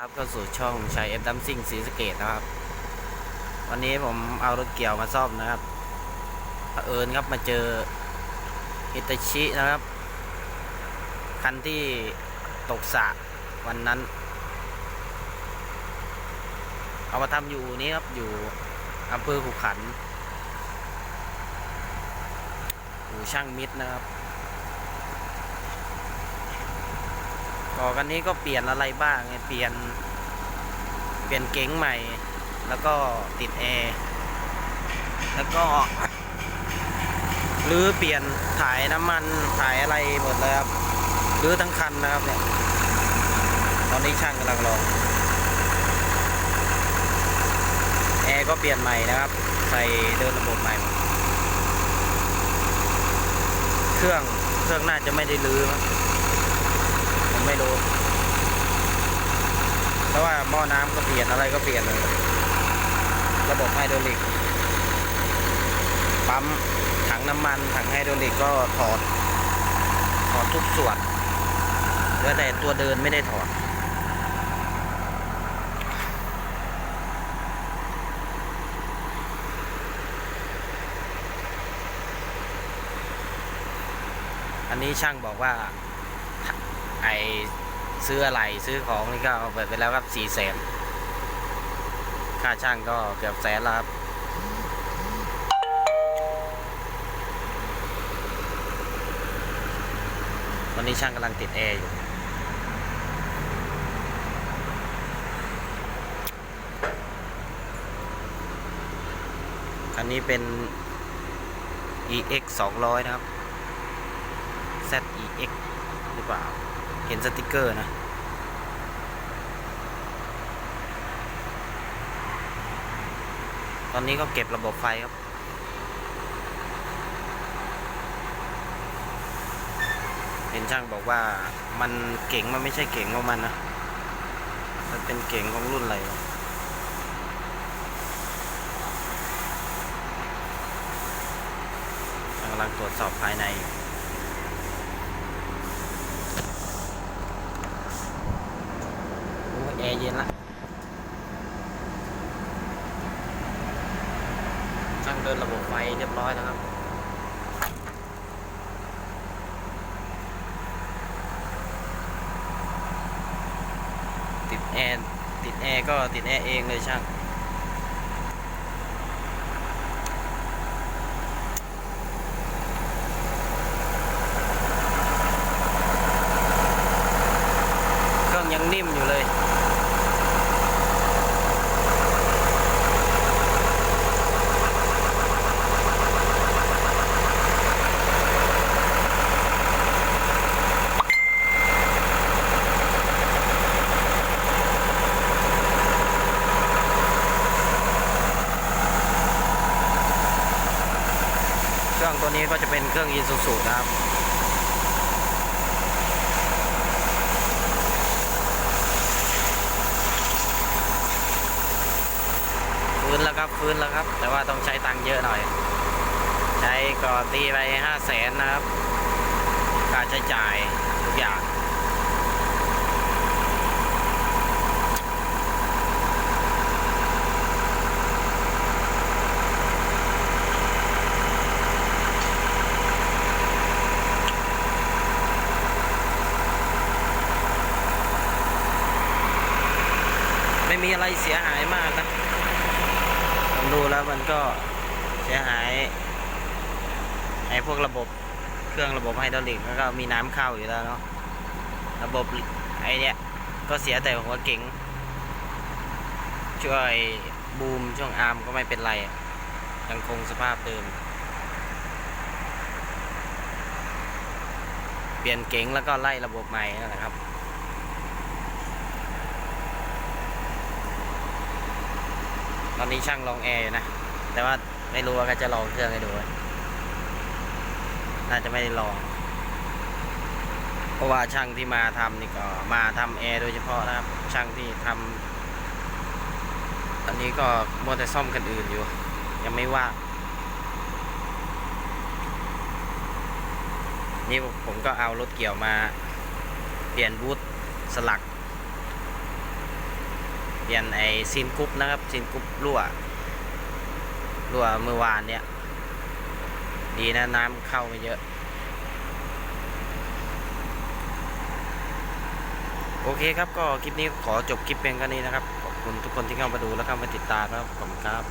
ครับเข้าสู่ช่องชัยเอฟดัมซิ่งสีสเกตนะครับ วันนี้ผมเอารถเกี่ยวมาซ่อมนะครับเผอิญครับมาเจออิตาชินะครับ คันที่ตกสะวันนั้น เอามาทำอยู่นี้ครับอยู่อำเภอขุขันอู่ช่างมิตรนะครับ ก่อกันนี้ก็เปลี่ยนอะไรบ้างเปลี่ยน เปลี่ยนเก๋งใหม่ แล้วก็ติดแอร์แล้วก็หรือเปลี่ยนถ่ายน้ำมันถ่ายอะไรหมดเลยครับหรือทั้งคันนะครับเนี่ยตอนนี้ช่างกำลังลองแอร์ก็เปลี่ยนใหม่นะครับ ใส่เดินระบบใหม่ เครื่องเครื่องน่าจะไม่ได้ลื้อมั้ ไม่รู้ เพราะว่าหม้อน้ำก็เปลี่ยนอะไรก็เปลี่ยนเลย ระบบไฮดรอลิก ปั๊ม ถังน้ำมัน ถังไฮดรอลิกก็ถอด ถอดทุกส่วนเหลือแต่ตัวเดินไม่ได้ถอดอันนี้ช่างบอกว่า ไอซื้ออะไรซื้อของนี่ก็เอาไปไปแล้วครับสี่แสนค่าช่างก็เกือบแสนแล้วครับวันนี้ช่างกำลังติดแอร์อยู่คันนี้เป็น EX 200 นะครับ ZEX หรือเปล่า เห็นสติกเกอร์นะ ตอนนี้ก็เก็บระบบไฟครับเห็นช่างบอกว่ามันเก่งมันไม่ใช่เก่งของมันนะ มันเป็นเก่งของรุ่นอะไรกำลังตรวจสอบภายในอยู่ โอ้ย แอร์เย็นละช่างเดินระบบไฟเรียบร้อยแล้วครับติดแอร์ติดแอร์ก็ติดแอร์เองเลยช่าง เครื่องยังนิ่มอยู่เลย เค รื่องตัวนี้ก็จะเป็นเครื่องอินสูสูนะครับฟื้นแล้วครับฟื้นแล้วครับ แต่ว่าต้องใช้ตังค์เยอะหน่อย ใช้ก่อตีไปห้าแสนนะครับค่าใช้จ่ายทุกอย่าง ไม่มีอะไรเสียหายมากนะผมดูแล้วมันก็เสียหายไอ้พวกระบบเครื่องระบบไฮดรอลิกแล้วก็มีน้ำเข้าอยู่แล้วเนาะระบบไอ้เนี้ยก็เสียแต่หัวเก๋งช่วยบูมช่วงอาร์มก็ไม่เป็นไรยังคงสภาพเดิม เปลี่ยนเก๋งแล้วก็ไล่ระบบใหม่นั่นแหละครับ ตอนนี้ช่างลองแอร์อยู่นะ แต่ว่าไม่รู้ว่าเขาจะลองเครื่องให้ดู น่าจะไม่ได้ลอง เพราะว่าช่างที่มาทำนี่ก็มาทำแอร์โดยเฉพาะนะครับ ช่างที่ทำตอนนี้ก็มัวแต่ซ่อมกันอื่นอยู่ ยังไม่ว่างนี่ผมก็เอารถเกี่ยวมา เปลี่ยนบูทสลัก เปลี่ยนไอซีนกรุ๊ปนะครับซีนกรุ๊ปรั่วรั่วเมื่อวานเนี่ย ดีนะน้ำเข้าไม่เยอะ โอเคครับก็คลิปนี้ขอจบคลิปเพียงแค่นี้นะครับ ขอบคุณทุกคนที่เข้ามาดูและเข้ามาติดตามนะครับ ขอบคุณครับ